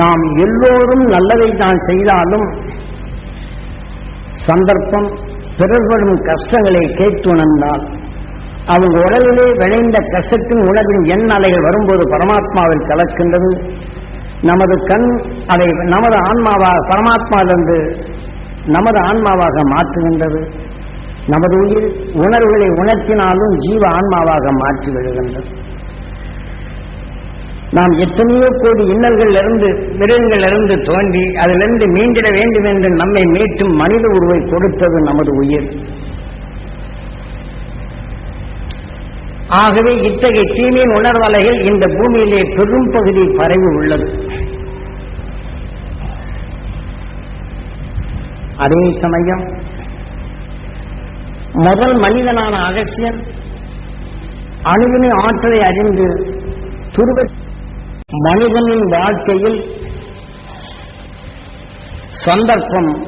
நாம் எல்லோரும் நல்லதை தான் செய்தாலும் சந்தர்ப்பம் பிறர்படும் கஷ்டங்களை கேட்டுணர்ந்தால் அவங்க உடலிலே விளைந்த கஷ்டத்தின் உணவின் எண் அலைகள் வரும்போது பரமாத்மாவில் கலக்கின்றது. நமது கண் அதை நமது ஆன்மாவாக பரமாத்மாவிலிருந்து நமது ஆன்மாவாக மாற்றுகின்றது. நமது உயிர் உணர்வுகளை உணர்த்தினாலும் ஜீவ ஆன்மாவாக மாற்றி விடுகின்றது. நாம் எத்தனையோ கோடி இன்னல்கள் இருந்து மிருகங்கள் இருந்து தோன்றி அதிலிருந்து மீண்டிட வேண்டும் என்று நம்மை மீட்டும் மனித உருவை கொடுத்தது நமது உயிர். ஆகவே இத்தகைய தீமையின் உணர்வலைகள் இந்த பூமியிலே பெரும் பகுதி பரவி உள்ளது. அதே சமயம் முதல் மனிதனான அகசியன் அணுவினை ஆற்றலை அறிந்து துருவ மனிதனின் வாழ்க்கையில் சந்தர்ப்பம்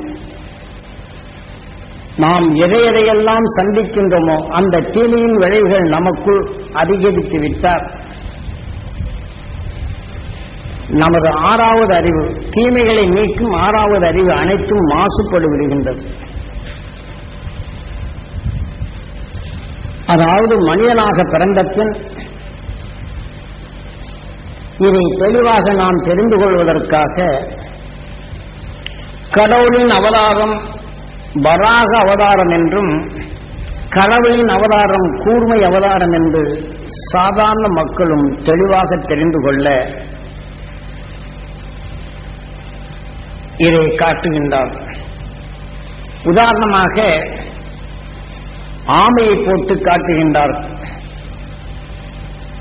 நாம் எதை எதையெல்லாம் சந்திக்கின்றோமோ அந்த தீமையின் விளைவுகள் நமக்குள் அதிகரித்து விட்டார். நமது ஆறாவது அறிவு தீமைகளை நீக்கும் ஆறாவது அறிவு அனைத்தும் மாசுபடு விடுகின்றது அதாவது மனிதனாக பிறந்த பின் இதை தெளிவாக நாம் தெரிந்து கொள்வதற்காக கடவுளின் அவதாரம் வராக அவதாரம் என்றும் கடவுளின் அவதாரம் கூர்மை அவதாரம் என்று சாதாரண மக்களும் தெளிவாக தெரிந்து கொள்ள இதை காட்டுகின்றார். உதாரணமாக ஆமையை போட்டு காட்டுகின்றார்.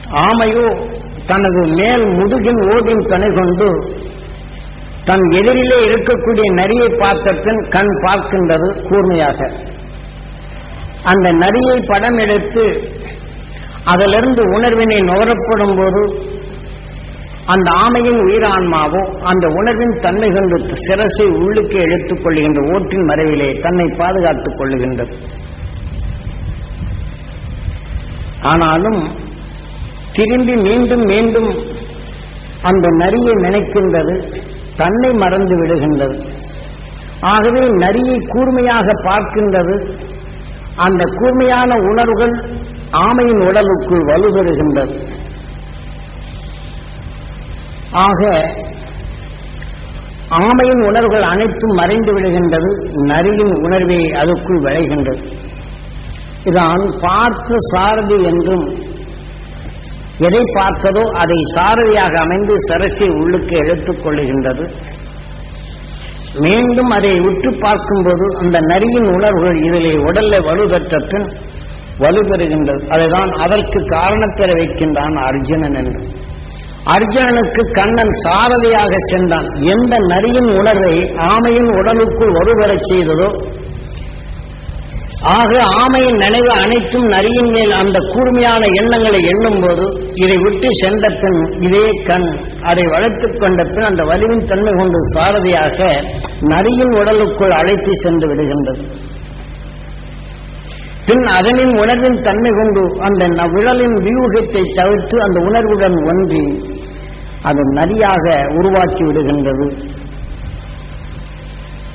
ஆமையோ தனது மேல் முதுகின் ஓட்டின் துணை கொண்டு தன் எதிரிலே இருக்கக்கூடிய நரியை பார்த்ததன் கண் பார்க்கின்றது கூர்மையாக. அந்த நரியை படம் எடுத்து அதிலிருந்து உணர்வினை நுகரப்படும் போது அந்த ஆமையின் உயிரான்மாவோ அந்த உணர்வின் தன்மை கொண்டு சிரசை உள்ளுக்கு இழுத்துக் கொள்ளுகின்ற ஓட்டின் மறைவிலே தன்னை பாதுகாத்துக் கொள்ளுகின்றது. ஆனாலும் திரும்பி மீண்டும் மீண்டும் அந்த நரியை நினைக்கின்றது தன்னை மறந்து விடுகின்றது. ஆகவே நரியை கூர்மையாக பார்க்கின்றது அந்த கூர்மையான உணர்வுகள் ஆமையின் உடலுக்குள் வலுபெறுகின்றது. ஆக ஆமையின் உணர்வுகள் அனைத்தும் மறைந்து விடுகின்றது நரியின் உணர்வே அதுக்குள் விளைகின்றது. இதான் பார்த்த சாரதி என்றும் எதை பார்த்ததோ அதை சாரதியாக அமைந்து சரசை உள்ளுக்கு எடுத்துக் கொள்ளுகின்றது. மீண்டும் அதை உற்று பார்க்கும்போது அந்த நரியின் உணர்வுகள் இதிலே உடல்ல வலுப்பெற்ற பின் வலுப்பெறுகின்றது அதுதான் அதற்கு காரணத்தர வைக்கின்றான் அர்ஜுனன் என்று. அர்ஜுனனுக்கு கண்ணன் சாரதியாக சென்றான். எந்த நரியின் உணர்வை ஆமையின் உடலுக்குள் வருவரச் செய்ததோ ஆக ஆமையின் நினைவு அனைத்தும் நரியின் மேல் அந்த கூர்மையான எண்ணங்களை எண்ணும் போது இதை விட்டு சென்ற பின் இதே கண் அதை வளர்த்துக் கொண்ட பின் அந்த வலிவின் தன்மை கொண்டு சாரதியாக நரியின் உடலுக்குள் அழைத்து சென்று விடுகின்றது. பின் அதனின் உணர்வின் தன்மை கொண்டு அந்த உடலின் வியூகத்தை தவிர்த்து அந்த உணர்வுடன் ஒன்றி அது நரியாக உருவாக்கி விடுகின்றது.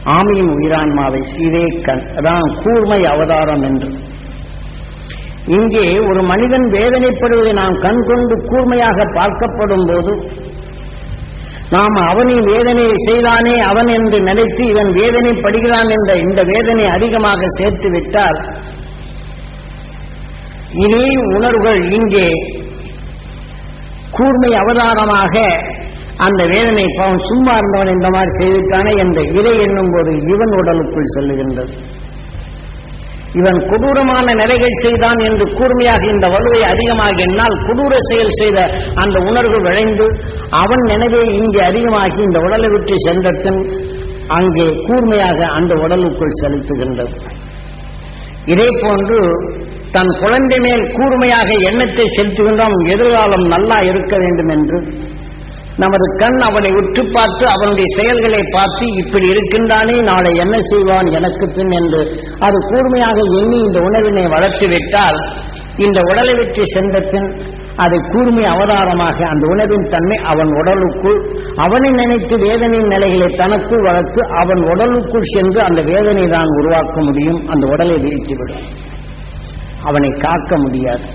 ஆமையின் உயிரான்மாவை இதே கண் அதான் கூர்மை அவதாரம் என்று. இங்கே ஒரு மனிதன் வேதனைப்படுவதை நாம் கண்கொண்டு கூர்மையாக பார்க்கப்படும் போது நாம் அவனின் வேதனையை செய்தானே அவன் என்று நினைத்து இவன் வேதனைப்படுகிறான் என்ற இந்த வேதனை அதிகமாக சேர்த்து விட்டால் இனி உணர்வுகள் இங்கே கூர்மை அவதாரமாக அந்த வேதனை பாவம் சும்மா இருந்தவன் இந்த மாதிரி செய்திருக்கானே என்ற இதை எண்ணும் போது இவன் உடலுக்குள் செல்லுகின்றது. இவன் கொடூரமான நிலைகள் செய்தான் என்று கூர்மையாக இந்த வலுவை அதிகமாக என்னால் கொடூர செயல் செய்த அந்த உணர்வு விளைந்து அவன் நினைவே இங்கே அதிகமாகி இந்த உடலை விட்டு சென்றதன் அங்கே கூர்மையாக அந்த உடலுக்குள் செலுத்துகின்றது. இதே போன்று தன் குழந்தை மேல் கூர்மையாக எண்ணத்தை செலுத்துகின்றோம் எதிர்காலம் நல்லா இருக்க வேண்டும் என்று நமது கண் அவனை உற்று பார்த்து அவனுடைய செயல்களை பார்த்து இப்படி இருக்கின்றானே நாளை என்ன செய்வான் எனக்கு பின் என்று அது கூர்மையாக எண்ணி இந்த உணர்வினை வளர்த்துவிட்டால் இந்த உடலை விட்டு சென்ற பின் அதை கூர்மை அவதாரமாக அந்த உணர்வின் தன்மை அவன் உடலுக்குள் அவனை நினைத்து வேதனையின் நிலைகளை தனக்குள் வளர்த்து அவன் உடலுக்குள் சென்று அந்த வேதனை தான் உருவாக்க முடியும் அந்த உடலை வீழ்த்திவிடும். அவனை காக்க முடியாது.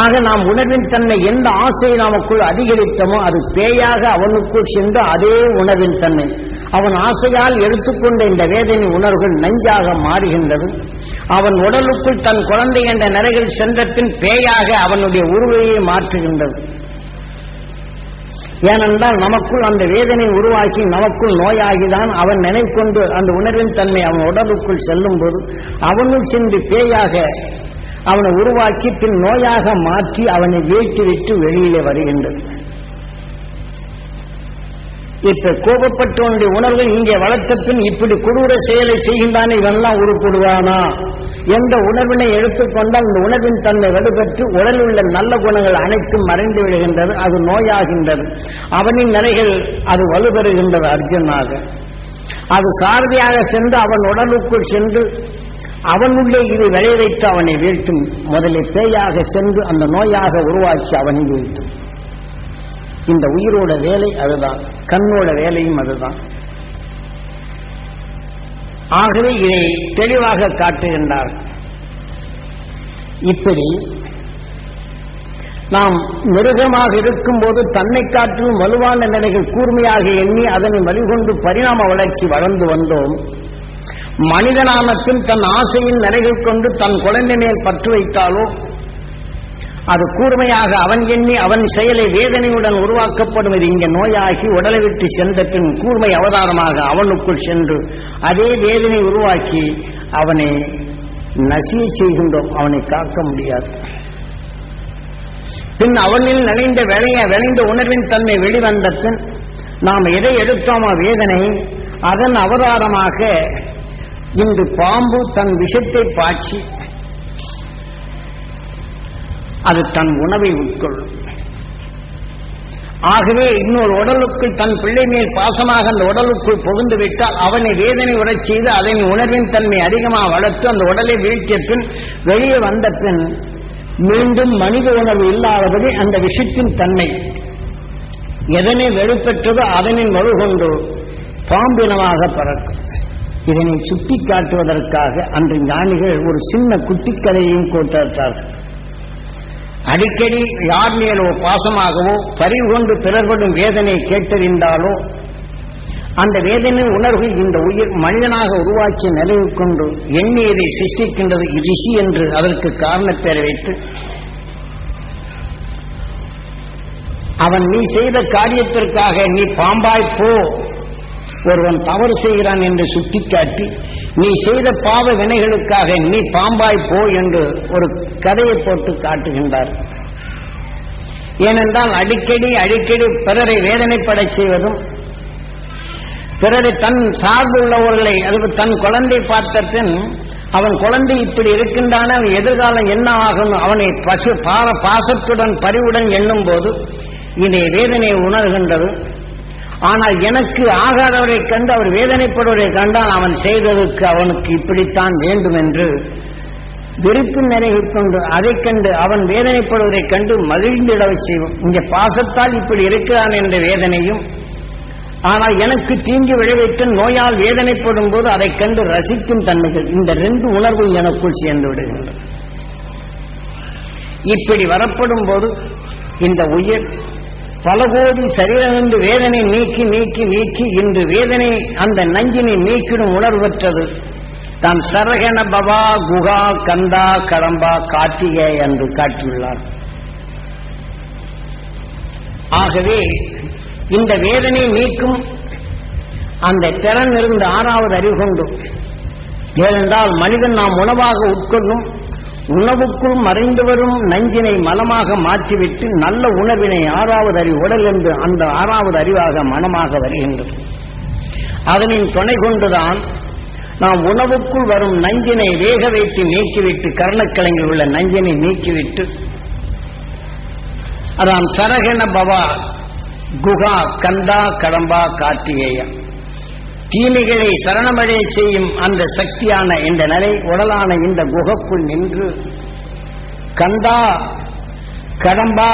ஆக நாம் உணர்வின் தன்மை எந்த ஆசையை நமக்குள் அதிகரித்தமோ அது பேயாக அவனுக்குள் சென்று அதே உணர்வின் தன்மை. அவன் ஆசையால் எடுத்துக்கொண்ட இந்த வேதனை உணர்வுகள் நஞ்சாக மாறுகின்றது. அவன் உடலுக்குள் தன் குழந்தை என்ற நிலைகள் சென்ற பின் பேயாக அவனுடைய உருவையை மாற்றுகின்றது. ஏனென்றால் நமக்குள் அந்த வேதனை உருவாக்கி நமக்குள் நோயாகிதான் அவன் நினைக்கொண்டு அந்த உணர்வின் தன்மை அவன் உடலுக்குள் செல்லும் போது அவனுள் சென்று பேயாக அவனை உருவாக்கி பின் நோயாக மாற்றி அவனை வீழ்த்திவிட்டு வெளியிலே வருகின்றது இப்ப கோபப்பட்டவனுடைய உணர்வு இங்கே வளர்த்த பின் இப்படி கொடூர செயலை செய்கின்றான் இவன்லாம் உருப்படுவானா? என்ற உணர்வினை எடுத்துக்கொண்டால் அந்த உணர்வின் தன்மை வலுப்பெற்று உடலில் உள்ள நல்ல குணங்கள் அனைத்தும் மறைந்து விடுகின்றது அது நோயாகின்றது. அவனின் நிலைகள் அது வலுப்பெறுகின்றது அர்ஜுனாக. அது சாரதியாக சென்று அவன் உடலுக்குள் சென்று அவனுள்ளே இது விளைய வைத்து அவனை வீழ்த்தும். முதலில் பேயாக சென்று அந்த நோயாக உருவாக்கி அவனை வீழ்த்தும். இந்த உயிரோட வேலை அதுதான். கண்ணோட வேலையும் அதுதான். ஆகவே இதை தெளிவாக காட்டுகின்றார். இப்படி நாம் மிருகமாக இருக்கும்போது தன்னை காட்டிலும் வலுவான நிலைகள் கூர்மையாக எண்ணி அதனை வழிகொண்டு பரிணாம வளர்ச்சி வளர்ந்து வந்தோம். மனிதனான தன் ஆசையின் நிலைகள் கொண்டு தன் குழந்தை மேல் பற்று வைத்தாலோ அது கூர்மையாக அவன் எண்ணி அவன் செயலை வேதனையுடன் உருவாக்கப்படுவது இங்கே நோயாகி உடலை விட்டு சென்ற பின் கூர்மை அவதாரமாக அவனுக்குள் சென்று அதே வேதனை உருவாக்கி அவனை நசிய செய்கின்றோம். அவனை காக்க முடியாது. பின் அவனில் நினைந்த விளைய விளைந்த உணர்வின் தன்மை வெளிவந்த பின் நாம் எதை எடுத்தோமோ வேதனை அதன் அவதாரமாக இன்று பாம்பு தன் விஷத்தை பாய்ச்சி அது தன் உணவை உட்கொள்ளும். ஆகவே இன்னொரு உடலுக்குள் தன் பிள்ளை மேல் பாசமாக அந்த உடலுக்குள் புகுந்து விட்டால் அவனை வேதனை உறச் செய்து அதன் உணர்வின் தன்மை அதிகமாக வளர்த்து அந்த உடலை வீழ்த்திய பின் வெளியே வந்த பின் மீண்டும் மனித உணர்வு இல்லாதபடி அந்த விஷத்தின் தன்மை எதனை வெறுப்பெற்றதோ அதனின் வலுகொண்டு பாம்பினமாக பறக்கும். இதனை சுட்டி காட்டுவதற்காக அன்று ஞானிகள் ஒரு சின்ன குட்டிக்கதையையும் கூட்டார்கள் அடிக்கடி யார் மேலோ பாசமாகவோ பறிவு கொண்டு பிறர்படும் வேதனை கேட்டறிந்தாலோ அந்த வேதனை உணர்வு இந்த உயிர் மனிதனாக உருவாக்கிய நிலைவு கொண்டு எண்ணியதை சிருஷ்டிக்கின்றது ரிஷி என்று அதற்கு காரணப்பேரை வைத்து அவன் நீ செய்த காரியத்திற்காக நீ பாம்பாய் போ ஒருவன் தவறு செய்கிறான் என்று சுட்டிக்காட்டி நீ செய்த பாவ வினைகளுக்காக நீ பாம்பாய் போ என்று ஒரு கதையை போட்டு காட்டுகின்றார். ஏனென்றால் அடிக்கடி அடிக்கடி பிறரை வேதனைப்படச் செய்வதும் பிறரை தன் சார்பு உள்ளவர்களை அது தன் குழந்தை பார்த்த பின் அவன் குழந்தை இப்படி இருக்கின்றான அவன் எதிர்காலம் என்ன ஆகும்? அவனை பசு பார பாசத்துடன் பரிவுடன் எண்ணும் போது இதை வேதனையை உணர்கின்றது. ஆனால் எனக்கு ஆகாதவரை கண்டு அவர் வேதனைப்படுவதை கண்டால் அவன் செய்ததற்கு அவனுக்கு இப்படித்தான் வேண்டும் என்று வெறுப்பு நினைவு கொண்டு அதைக் கண்டு அவன் வேதனைப்படுவதைக் கண்டு மகிழ்ந்திடவை செய்வோம். இங்க பாசத்தால் இப்படி இருக்கிறான் என்ற வேதனையும் ஆனால் எனக்கு தீங்கு விளைவித்து நோயால் வேதனைப்படும் போது அதைக் கண்டு ரசிக்கும் தன்மைகள் இந்த ரெண்டு உணர்வு எனக்குள் சேர்ந்து விடுகின்றன. இப்படி வரப்படும் போது இந்த உயிர் பல கோடி சரீரமிருந்து வேதனை நீக்கி நீக்கி நீக்கி இன்று வேதனை அந்த நஞ்சினை நீக்கிடும் உணர்வற்றது. தான் சரகண பவா குகா கந்தா கடம்பா கார்த்திகே என்று காட்டியுள்ளார். ஆகவே இந்த வேதனை நீக்கும் அந்த திறன் இருந்த ஆறாவது அறிவு கொண்டு ஏனென்றால் மனிதன் நாம் உணவாக உட்கொள்ளும் உணவுக்குள் மறைந்து வரும் நஞ்சினை மலமாக மாற்றிவிட்டு நல்ல உணவினை ஆறாவது அறிவு உடல் என்று அந்த ஆறாவது அறிவாக மனமாக வருகின்றது. அதனின் துணை கொண்டுதான் நாம் உணவுக்குள் வரும் நஞ்சினை வேக வைத்து நீக்கிவிட்டு கர்ணக்கிழங்கில் உள்ள நஞ்சினை நீக்கிவிட்டு அதான் சரகன பவா குகா கந்தா கடம்பா கார்த்திகேயா. தீமைகளை சரணமடைய செய்யும் அந்த சக்தியான இந்த நிலை உடலான இந்த குகைக்குள் நின்று கந்தா கடம்பா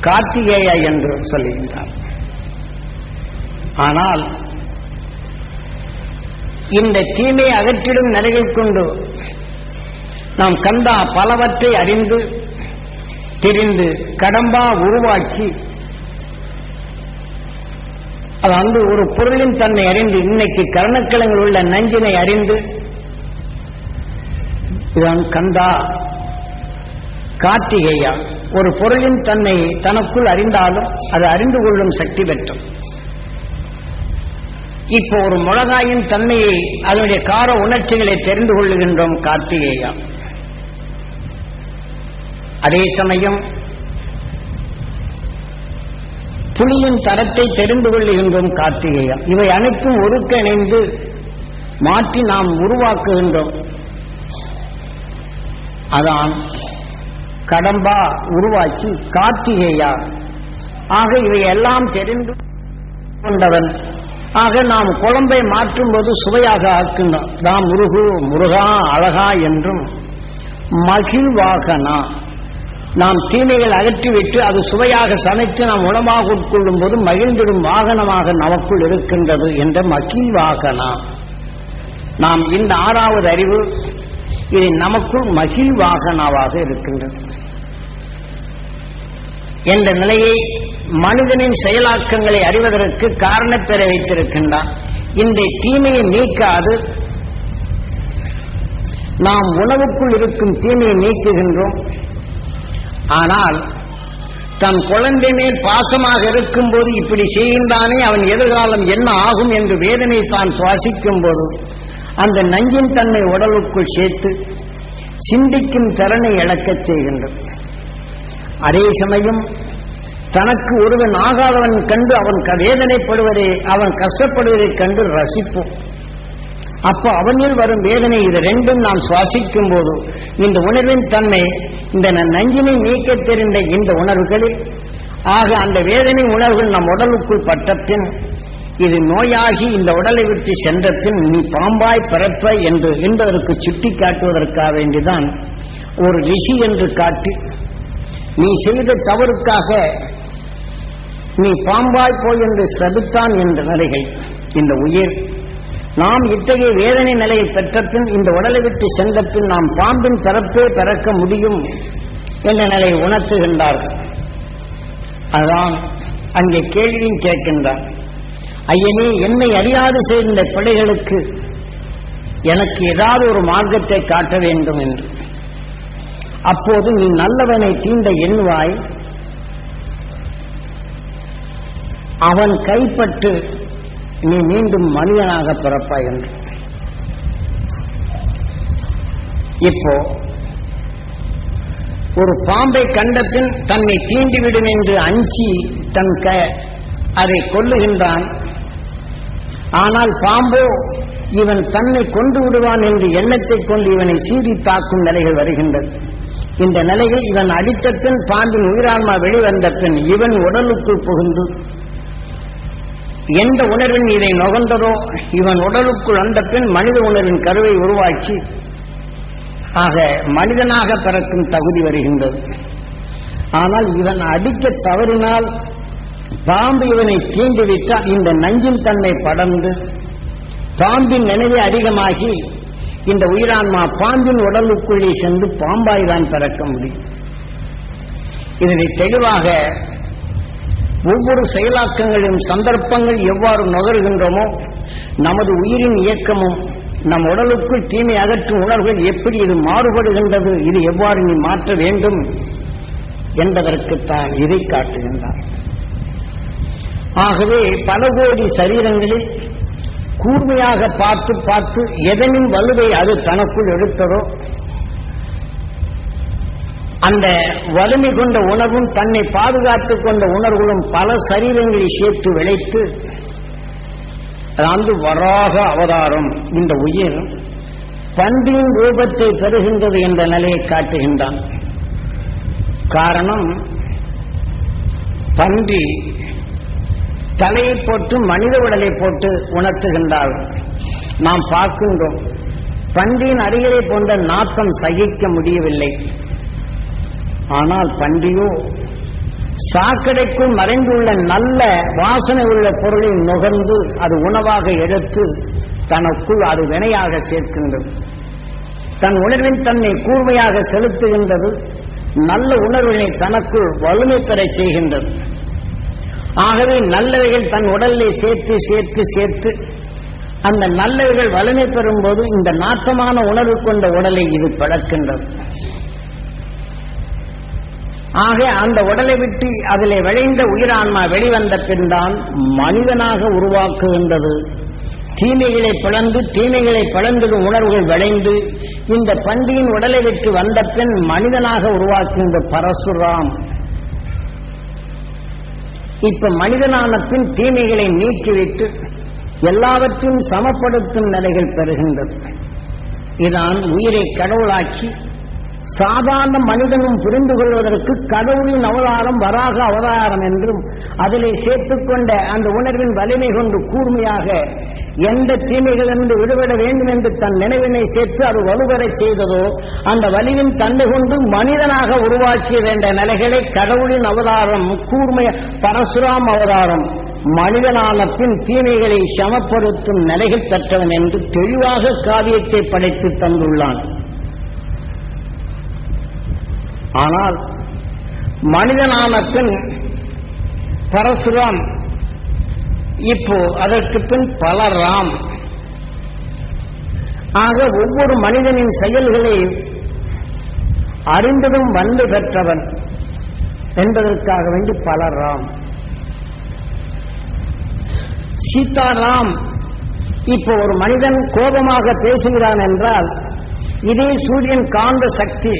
கார்த்திகேயா என்று சொல்லுகின்றார் ஆனால் இந்த தீமை அகற்றிடும் நிலையில் கொண்டு நாம் கந்தா பலவற்றை அறிந்து தெரிந்து கடம்பா உருவாக்கி அது ஒரு பொருளின் தன்மை அறிந்து இன்னைக்கு கர்ணக்கிழங்கில் உள்ள நஞ்சினை அறிந்து இதான் கந்தா கார்த்திகேயா ஒரு பொருளின் தன்மை தனக்குள் அறிந்தாலும் அது அறிந்து கொள்ளும் சக்தி பெற்றும் இப்போ ஒரு மிளகாயின் தன்மையை அதனுடைய கார உணர்ச்சிகளை தெரிந்து கொள்ளுகின்றோம் கார்த்திகேயா. அதே சமயம் புலியின் தரத்தை தெரிந்து கொள்ளுகின்றோம் கார்த்திகேயா இவை அனைத்தும் ஒருங்கிணைந்து மாற்றி நாம் உருவாக்குகின்றோம். அதான் கடம்பா உருவாக்கி கார்த்திகேயா. ஆக இவை எல்லாம் தெரிந்து கொண்டவன். ஆக நாம் குழம்பை மாற்றும் போது சுவையாக ஆக்கின்றோம் நாம் முருகு முருகா அழகா என்றும் மகிழ்வாகனா. நாம் தீமைகள் அகற்றிவிட்டு அது சுவையாக சமைத்து நாம் உணவாக உட்கொள்ளும் போது மகிழ்ந்திடும் வாகனமாக நமக்குள் இருக்கின்றது என்ற மகிழ்வாகனா நாம் இந்த ஆறாவது அறிவு இது நமக்குள் மகிழ்வாகனாவாக இருக்கின்றது. என்ற நிலையை மனிதனின் செயலாக்கங்களை அறிவதற்கு காரணப்பெற வைத்திருக்கின்றான். இந்த தீமையை நீக்காது நாம் உணவுக்குள் இருக்கும் தீமையை நீக்குகின்றோம். ஆனால் தன் குழந்தை மேல் பாசமாக இருக்கும்போது இப்படி செய்கின்றானே அவன் எதிர்காலம் என்ன ஆகும் என்று வேதனை தான் சுவாசிக்கும் போது அந்த நஞ்சின் தன்மை உடலுக்குள் சேர்த்து சிந்திக்கும் திறனை இழக்கச் செய்கின்றது. அதே சமயம் தனக்கு ஒருவன் ஆகாதவன் கண்டு அவன் க- வேதனைப்படுவதை அவன் கஷ்டப்படுவதைக் கண்டு ரசிப்போம். அப்போ அவனில் வரும் வேதனை இது ரெண்டும் நாம் சுவாசிக்கும் போது இந்த உணர்வின் தன்மை இந்த ந- நஞ்சினை நீக்க தெரிந்த இந்த உணர்வுகளில் ஆக அந்த வேதனை உணர்வுகள் நம் உடலுக்குள் பட்டத்தின் இது நோயாகி இந்த உடலை விட்டு சென்ற பின் நீ பாம்பாய் பிறப்பாய் என்று என்பதற்கு சுட்டி காட்டுவதற்காக வேண்டிதான் ஒரு ரிஷி என்று காட்டி நீ செய்த தவறுக்காக நீ பாம்பாய் போய் என்று சபித்தான் என்ற நிலைகள் இந்த உயிர். நாம் இத்தகைய வேதனை நிலையை பெற்ற பின் இந்த உடலை விட்டு சென்ற பின் நாம் பாம்பின் பிறப்பே பிறக்க முடியும் என்ற நிலையை உணர்த்துகின்றார்கள். அதான் அங்கே கேள்வியும் கேட்கின்றார். ஐயனே என்னை அறியாது செய்த பிள்ளைகளுக்கு எனக்கு ஏதாவது ஒரு மார்க்கத்தை காட்ட வேண்டும் என்று. அப்போது நீ நல்லவனை தீண்ட எண்ணுவாய். அவன் கைப்பட்டு நீ மீண்டும் மனிதனாக பிறப்பாய் என்று. இப்போ ஒரு பாம்பை கண்டபின் தன்னை தீண்டிவிடும் என்று அஞ்சி தன் க அதை கொல்லுகின்றான். ஆனால் பாம்போ இவன் தன்னை கொண்டு விடுவான் என்று எண்ணத்தை கொண்டு இவனை சீறி தாக்கும் நிலைகள் வருகின்றது. இந்த நிலையில் இவன் அடித்த பின் பாம்பின் உயிரான்மா வெளிவந்த பின் இவன் உடலுக்குள் புகுந்து எந்த உணர்வின் இதை நுகர்ந்ததோ இவன் உடலுக்குள் வந்த பின் மனித உணர்வின் கருவை உருவாக்கி ஆக மனிதனாக பிறக்கும் தகுதி வருகின்றது. ஆனால் இவன் அடிக்க தவறினால் பாம்பு இவனை தீண்டிவிட்டால் இந்த நஞ்சின் தன்மை படர்ந்து பாம்பின் நினைவே அதிகமாகி இந்த உயிரான்மா பாம்பின் உடலுக்குள்ளே சென்று பாம்பாய் தான் பிறக்க முடியும். இதனை தெளிவாக ஒவ்வொரு செயலாக்கங்களின் சந்தர்ப்பங்கள் எவ்வாறு நுகர்கின்றோமோ நமது உயிரின் இயக்கமும் நம் உடலுக்குள் தீமை அகற்றும் உணர்வுகள் எப்படி இது மாறுபடுகின்றது இது எவ்வாறு நீ மாற்ற வேண்டும் என்பதற்குத்தான் இதை காட்டுகின்றார். ஆகவே பல கோடி சரீரங்களில் கூர்மையாக பார்த்து பார்த்து எதனின் வலுவை அது தனக்குள் எடுத்ததோ அந்த வலிமை கொண்ட உணர்வும் தன்னை பாதுகாத்துக் கொண்ட உணர்வுகளும் பல சரீரங்களில் சேர்த்து விளைத்து அதாவது வராக அவதாரம். இந்த உயிர் பன்றியின் ரூபத்தை பெறுகின்றது என்ற நிலையை காட்டுகின்றான். காரணம் பன்றி தலையை போட்டு மனித உடலை போட்டு உணர்த்துகின்றார் நாம் பார்க்கின்றோம் பன்றியின் அருகிலே போன்ற நாக்கம் சகிக்க முடியவில்லை. ஆனால் பன்றியோ சாக்கடைக்குள் மறைந்துள்ள நல்ல வாசனை உள்ள பொருளை நுகர்ந்து அது உணவாக எடுத்து தனக்குள் அது வினையாக சேர்க்கின்றது. தன் உணர்வின் தன்னை கூர்மையாக செலுத்துகின்றது. நல்ல உணர்வினை தனக்குள் வலிமை பெற செய்கின்றது. ஆகவே நல்லவைகள் தன் உடலை சேர்த்து சேர்த்து சேர்த்து அந்த நல்லவைகள் வலிமை பெறும்போது இந்த நாட்டமான உணர்வு கொண்ட உடலை இது பழக்கின்றது ஆக அந்த உடலை விட்டு அதிலே விளைந்த உயிரான்மா வெளிவந்த பின்தான் மனிதனாக உருவாக்குகின்றது. தீமைகளை பிளந்து தீமைகளை பிளந்திடும் உணர்வுகள் விளைந்து இந்த பண்டியின் உடலை விட்டு வந்த பின் மனிதனாக உருவாக்குகின்ற பரசுராம். இப்ப மனிதனான பின் தீமைகளை நீக்கிவிட்டு எல்லாவற்றையும் சமப்படுத்தும் நிலைகள் பெறுகின்றது. இதான் உயிரை கடவுளாக்கி சாதாரண மனிதனும் புரிந்து கொள்வதற்கு கடவுளின் அவதாரம் வராக அவதாரம் என்றும் அதிலே சேர்த்துக்கொண்ட அந்த உணர்வின் வலிமை கொண்டு கூர்மையாக எந்த தீமைகள் என்று விடுபட வேண்டும் என்று தன் நினைவினை சேர்த்து அது வலுவரை செய்ததோ அந்த வலிவின் தன்மை கொண்டு மனிதனாக உருவாக்கியது என்ற நிலைகளை கடவுளின் அவதாரம் கூர்மைய பரசுராம் அவதாரம் மனிதனான பின் தீமைகளை சமப்படுத்தும் நிலைகள் பெற்றவன் என்று தெளிவாக காவியத்தை படைத்து தந்துள்ளான். ஆனால் மனிதனான பின் பரசுராம் இப்போ அதற்கு பின் பல ராம் ஆக ஒவ்வொரு மனிதனின் செயல்களை அறிந்ததும் வந்து பெற்றவன் என்பதற்காக வேண்டி பல ராம் சீதாராம் இப்போ ஒரு மனிதன் கோபமாக பேசுகிறான் என்றால் இதே சூரியன் காந்த சக்தி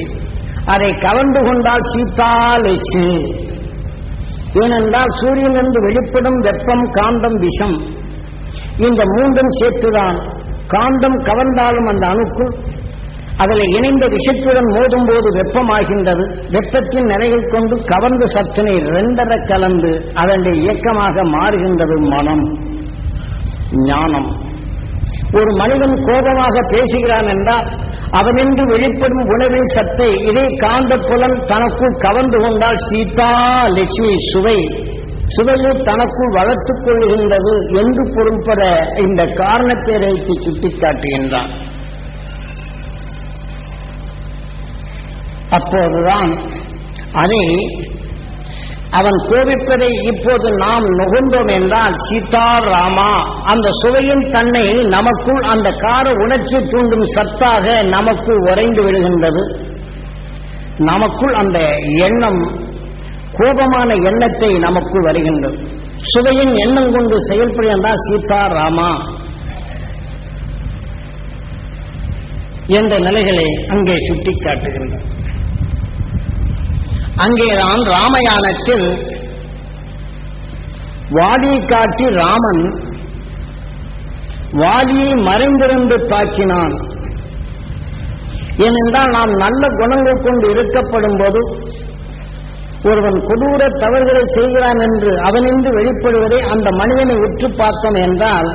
அதை கவர்ந்து கொண்டால் சீதாலட்சுமி ஏனென்றால் சூரியனிலிருந்து வெளிப்படும் வெப்பம் காந்தம் விஷம். இந்த மூன்றும் சேர்த்துதான். காந்தம் கவர்ந்தாலும் அந்த அணுக்குள் அதில் இணைந்த விஷத்துடன் மோதும் போது வெப்பமாகின்றது. வெப்பத்தின் நிலையில் கொண்டு கவர்ந்து சத்தினை ரெண்டரை கலந்து அதனுடைய இயக்கமாக மாறுகின்றது மனம். ஞானம். ஒரு மனிதன் கோபமாக பேசுகிறான் என்றால் அவனின்று வெளிப்படும் உணவின் சத்தை. இதே காந்த புலன் தனக்குள் கவர்ந்து கொண்டால் சீதா லட்சுமி சுவை. சுவையை தனக்குள் வளர்த்துக் கொள்கின்றது என்று பொருள்பட இந்த காரணத்தை வைத்து சுட்டிக்காட்டுகின்றான். அப்போதுதான் அதை அவன் கோபிப்பதை இப்போது நாம் நுகர்ந்தோம் என்றால் சீதா ராமா அந்த சுவையின் தன்னை நமக்குள் அந்த கார உணர்ச்சி தூண்டும் சத்தாக நமக்குள் உறைந்து விடுகின்றது. நமக்குள் அந்த எண்ணம் கோபமான எண்ணத்தை நமக்குள் வருகின்றது. சுவையின் எண்ணம் கொண்டு செயல்படுகின்றால் சீதா ராமா என்ற நிலைகளை அங்கே சுட்டிக்காட்டுகின்றன. அங்கேதான் ராமயானத்தில் வாலியை காட்டி ராமன் வாலியை மறைந்திருந்து தாக்கினான். ஏனென்றால் நாம் நல்ல குணங்கள் கொண்டு இருக்கப்படும் போது ஒருவன் கொடூர தவறுகளை செய்கிறான் என்று அவனின்று வெளிப்படுவதை அந்த மனிதனை உற்று பார்த்தோம் என்றால்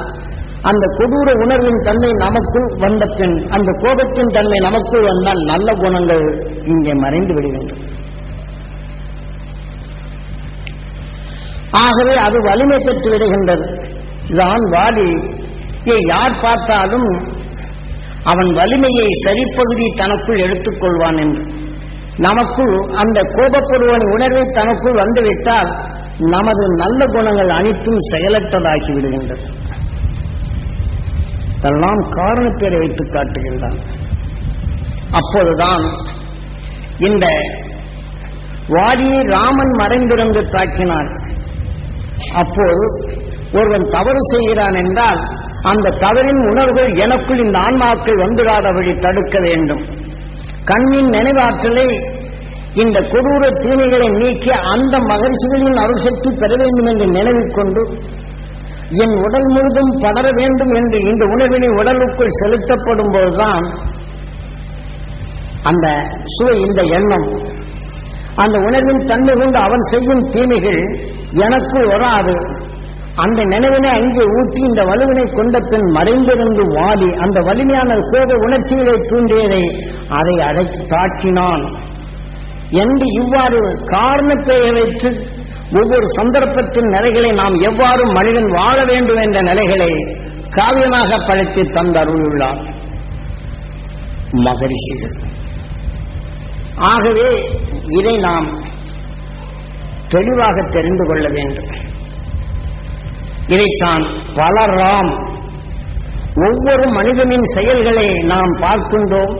அந்த கொடூர உணர்வின் தன்மை நமக்குள் வந்த பின் அந்த கோபத்தின் தன்மை நமக்குள் வந்தால் நல்ல குணங்கள் இங்கே மறைந்து விடுகின்றன. ஆகவே அது வலிமை பெற்று விடுகின்றது. தான் வாலி. யார் பார்த்தாலும் அவன் வலிமையை சரிப்பகுதி தனக்குள் எடுத்துக்கொள்வான் என்று. நமக்குள் அந்த கோபப்படுவன் உணர்வை தனக்குள் வந்துவிட்டால் நமது நல்ல குணங்கள் அனைத்தும் செயலற்றதாகி விடுகின்றது. இதெல்லாம் காரணத்தை வைத்து காட்டுகின்றான். அப்போதுதான் இந்த வாலியை ராமன் மறைந்திருந்து தாக்கினார். அப்போது ஒருவன் தவறு செய்கிறான் என்றால் அந்த தவறின் உணர்வுகள் எனக்குள் இந்த ஆன்மாக்கள் வந்துடாதபடி தடுக்க வேண்டும். கண்ணின் நினைவாற்றலை இந்த கொடூர தீமைகளை நீக்கி அந்த மகிழ்ச்சிகளின் அருள் சக்தி பெற வேண்டும் என்று நினைவில் கொண்டு என் உடல் முழுதும் படர வேண்டும் என்று இந்த உணவினை உடலுக்குள் செலுத்தப்படும் போதுதான் அந்த சுவை இந்த எண்ணம். அந்த உணர்வின் தன்மை கொண்டு அவன் செய்யும் தீமைகள் எனக்கு வராது. அந்த நினைவினை அங்கே ஊற்றி இந்த வலுவினை கொண்ட பின் மறைந்திருந்து வாடி அந்த வலிமையான கோப உணர்ச்சிகளை தூண்டியதை அதை அடைத்து தாக்கினான். என்று இவ்வாறு காரணத்தை வைத்து ஒவ்வொரு சந்தர்ப்பத்தின் நிலைகளை நாம் எவ்வாறு மனிதன் வாழ வேண்டும் என்ற நிலைகளை காவியமாக படைத்து தந்தருள்ளார் மகரிஷிகள் ஆகவே இதை நாம் தெளிவாக தெரிந்து கொள்ள வேண்டும். இதைத்தான் பலராம் ஒவ்வொரு மனிதனின் செயல்களை நாம் பார்க்கின்றோம்.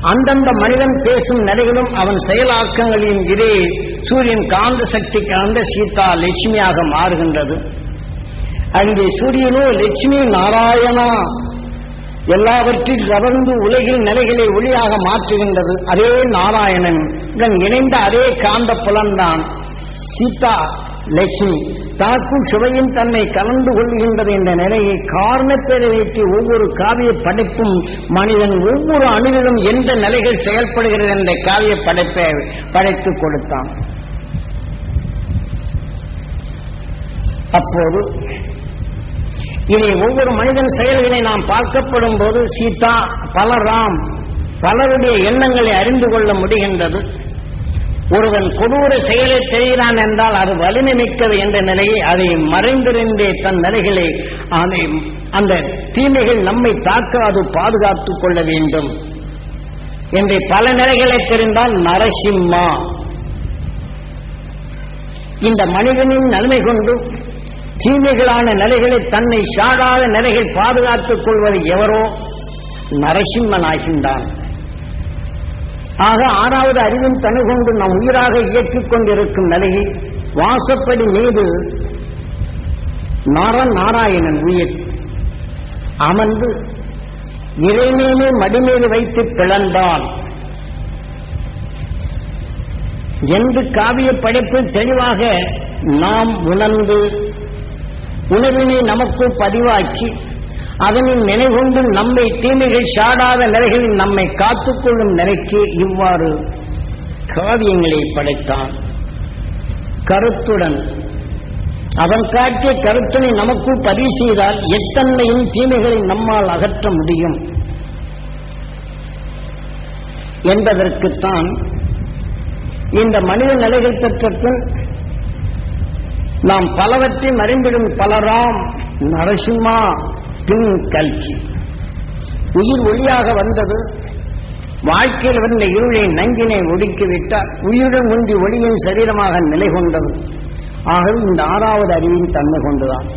அந்தந்த மனிதன் பேசும் நிலைகளும் அவன் செயலாக்கங்களின் இதே சூரியன் காந்த சக்தி கலந்த சீதா லட்சுமியாக மாறுகின்றது. அங்கே சூரியனோ லட்சுமி நாராயணா எல்லாவற்றில் கவர்ந்து உலகில் நிலைகளை ஒளியாக மாற்றுகின்றது. அதே நாராயணன். இணைந்த அதே காந்த புலன்தான் சீதா லட்சுமி தனக்கும் சுவையின் தன்னை கலந்து கொள்கின்றது என்ற நிலையை காரணப்பேரை வைத்து ஒவ்வொரு காவிய படைப்பும் மனிதன் ஒவ்வொரு அணுவிலும் எந்த நிலைகள் செயல்படுகிறது என்ற காவிய படைப்பை படைத்துக் கொடுத்தான். அப்போது இனி ஒவ்வொரு மனிதன் செயல்களை நாம் பார்க்கப்படும் போது சீதா பலராம் பலருடைய எண்ணங்களை அறிந்து கொள்ள முடிகின்றது. ஒருவன் கொடூர செயலை செய்கிறான் என்றால் அது வலிமை மிக்கது என்ற நிலையை அதை மறைந்திருந்தே தன் நிலைகளை அதை அந்த தீமைகள் நம்மை தாக்க அது பாதுகாத்துக் கொள்ள வேண்டும். என்று பல நிலைகளை தெரிந்தால் நரசிம்மா. இந்த மனிதனின் நன்மை கொண்டு தீமைகளான நிலைகளை தன்னை சாடாத நிலைகள் பாதுகாத்துக் கொள்வது எவரோ? நரசிம்மன் ஆகின்றான் ஆக ஆறாவது அறிவின் தனி கொண்டு நம் உயிராக இயக்கிக் கொண்டிருக்கும் நிலையில் வாசப்படி மீது நார நாராயணன் உயிர். அமர்ந்து இறைமேலே மடிமேல் வைத்து பிளந்தான் என்று காவிய படைப்பில் தெளிவாக நாம் உணர்ந்து உணர்வினை நமக்கு பதிவாக்கி அதனின் நினைவுண்டு நம்மை தீமைகள் சாடாத நிலைகளில் நம்மை காத்துக்கொள்ளும் நிலைக்கு இவ்வாறு காவியங்களை படைத்தான். கருத்துடன் அவன் காட்டிய கருத்தினை நமக்குள் பதிவு செய்தால் எத்தன்மையும் தீமைகளை நம்மால் அகற்ற முடியும் என்பதற்குத்தான் இந்த மனித நிலைகள் பெற்ற பின் நாம் பலவற்றை மறைந்திடும் பலராம் நரசிம்மா பின் கல்கி உயிர் ஒளியாக வந்தது. வாழ்க்கையில் வந்த இருளை நஞ்சினை ஒடுக்கிவிட்டால் உயிருடன் ஒன்றி ஒளியின் சரீரமாக நிலை கொண்டது ஆகவே இந்த ஆறாவது அறிவின் தன்மை கொண்டுதான்.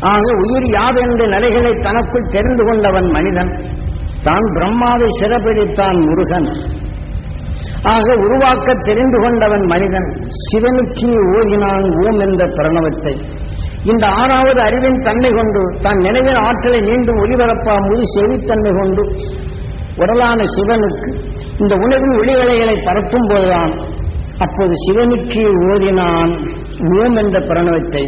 ஆக உயிர் யாது என்ற நிலைகளை தனக்குள் தெரிந்து கொண்டவன் மனிதன். தான் பிரம்மாவை சிறப்பிடித்தான் முருகன். ஆக உருவாக்க தெரிந்து கொண்டவன் மனிதன். சிவனுக்கு ஓகினான் ஓம் என்ற பிரணவத்தை. இந்த ஆறாவது அறிவின் தன்மை கொண்டு தன் நினைவின் ஆற்றலை மீண்டும் ஒளிபரப்பாம்போது செவித்தன்மை கொண்டு உடலான சிவனுக்கு இந்த உணவின் ஒளிவலைகளை பரப்பும் போதுதான் அப்போது சிவனுக்கு ஓதினான் ஓம் என்ற பிரணவத்தை.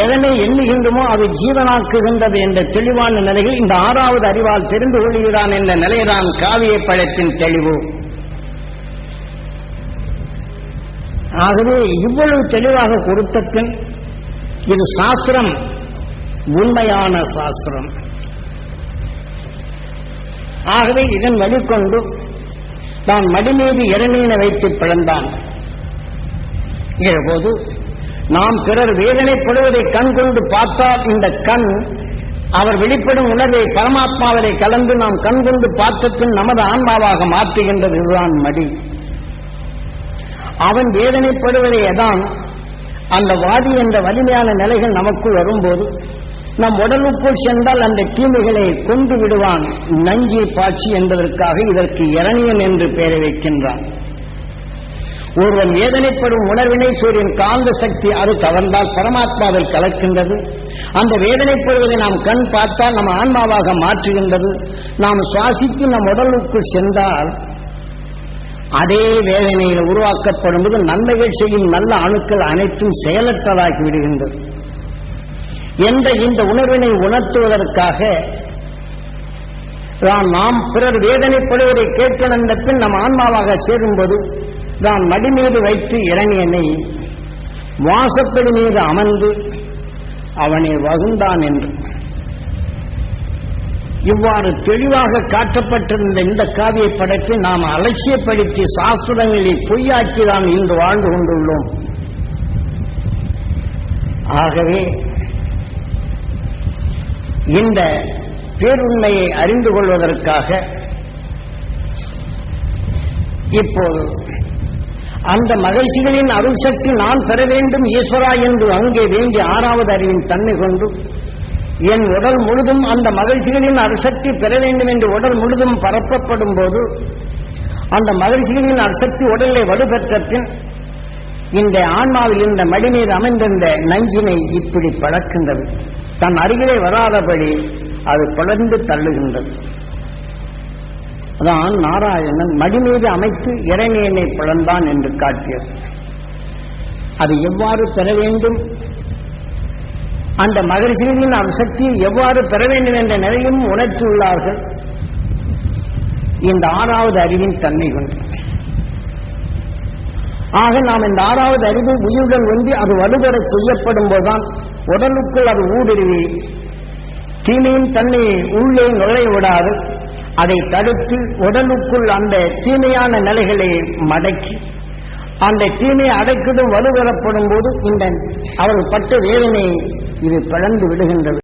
எதனை எண்ணுகின்றமோ அது ஜீவனாக்குகின்றது என்ற தெளிவான நிலையில் இந்த ஆறாவது அறிவால் தெரிந்து கொள்கிறான் என்ற நிலைதான் காவிய படத்தின் தெளிவு. ஆகவே இவ்வளவு தெளிவாக கொடுத்த பின் இது சாஸ்திரம். உண்மையான சாஸ்திரம். ஆகவே இதன் வழிகொண்டு தான் மடிமீது இரணீன வைத்து பிழந்தான் போது நாம் பிறர் வேதனைப்படுவதை கண் கொண்டு பார்த்தால் இந்த கண் அவர் வெளிப்படும் உணர்வை பரமாத்மாவரை கலந்து நாம் கண் கொண்டு நமது ஆன்மாவாக மாற்றுகின்றது. இதுதான் மடி. அவன் வேதனைப்படுவதை தான் அந்த வாதி என்ற வலிமையான நிலைகள் நமக்குள் வரும்போது நம் உடலுக்குள் சென்றால் அந்த தீமைகளை கொண்டு விடுவான் நஞ்சி பாய்ச்சி என்பதற்காக இதற்கு இரணியன் என்று பெயரை வைக்கின்றான். ஒருவன் வேதனைப்படும் உணர்வினை சூரியன் காந்த சக்தி அது கவர்ந்தால் பரமாத்மாவில் கலக்கின்றது. அந்த வேதனைப்படுவதை நாம் கண் பார்த்தால் நம்ம ஆன்மாவாக மாற்றுகின்றது. நாம் சுவாசித்து நம் உடலுக்குள் சென்றால் அதே வேதனையில் உருவாக்கப்படும் போது நன்மைகள் செய்யும் நல்ல அணுக்கள் அனைத்தும் செயலற்றதாகி விடுகின்றது. என்ற இந்த உணர்வினை உணர்த்துவதற்காக நாம் பிறர் வேதனைப்படுவதை கேட்கணுந்த பின் நம் ஆன்மாவாக சேரும்போது நான் மடிமீது வைத்து இறங்கியனை வாசப்படி மீது அமர்ந்து அவனை வகுந்தான் என்று. இவ்வாறு தெளிவாக காட்டப்பட்டிருந்த இந்த காவிய படைப்பை நாம் அலட்சியப்படுத்தி சாஸ்திரங்களை பொய்யாக்கி தான் இன்று வாழ்ந்து கொண்டுள்ளோம். ஆகவே இந்த பேருண்மையை அறிந்து கொள்வதற்காக இப்போது அந்த மகிழ்ச்சிகளின் அருள் சக்தி நான் பெற வேண்டும் ஈஸ்வரா என்று அங்கே வேண்டிய ஆறாவது அறிவின் தன்மை கொண்டு என் உடல் முழுதும் அந்த மகிழ்ச்சிகளின் அரிசக்தி பெற வேண்டும் என்று உடல் முழுதும் பரப்பப்படும் போது அந்த மகிழ்ச்சிகளின் அரிசக்தி உடலை வலுப்பெற்ற பின் இந்த ஆன்மாவில் இந்த மடி மீது அமைந்திருந்த நஞ்சினை இப்படி பழக்கின்றது. தன் அருகிலே வராதபடி அது தொடர்ந்து தள்ளுகின்றது. அதான் நாராயணன் மடி மீது அமைத்து இறைநீனை பிளந்தான் என்று காட்டியது. அது எவ்வாறு பெற வேண்டும்? அந்த மகிழ்ச்சியின் சக்தியை எவ்வாறு பெற வேண்டும் என்ற நிலையும் உணர்த்தியுள்ளார்கள். இந்த ஆறாவது அறிவின் தன்மை கொண்டு. ஆக நாம் இந்த ஆறாவது அறிவு உயிருடன் ஒன்றி அது வலுபெறச் செய்யப்படும் போதுதான் உடலுக்குள் அது ஊடுருவி தீமையின் தன்னை உள்ளே நுழைய விடாது. அதை தடுத்து உடலுக்குள் அந்த தீமையான நிலைகளை மடக்கி அந்த தீமையை அடைக்கதும் வலுவரப்படும் போது இந்த அவர்கள் பட்ட வேதனை இது பிளந்து விடுகின்றது.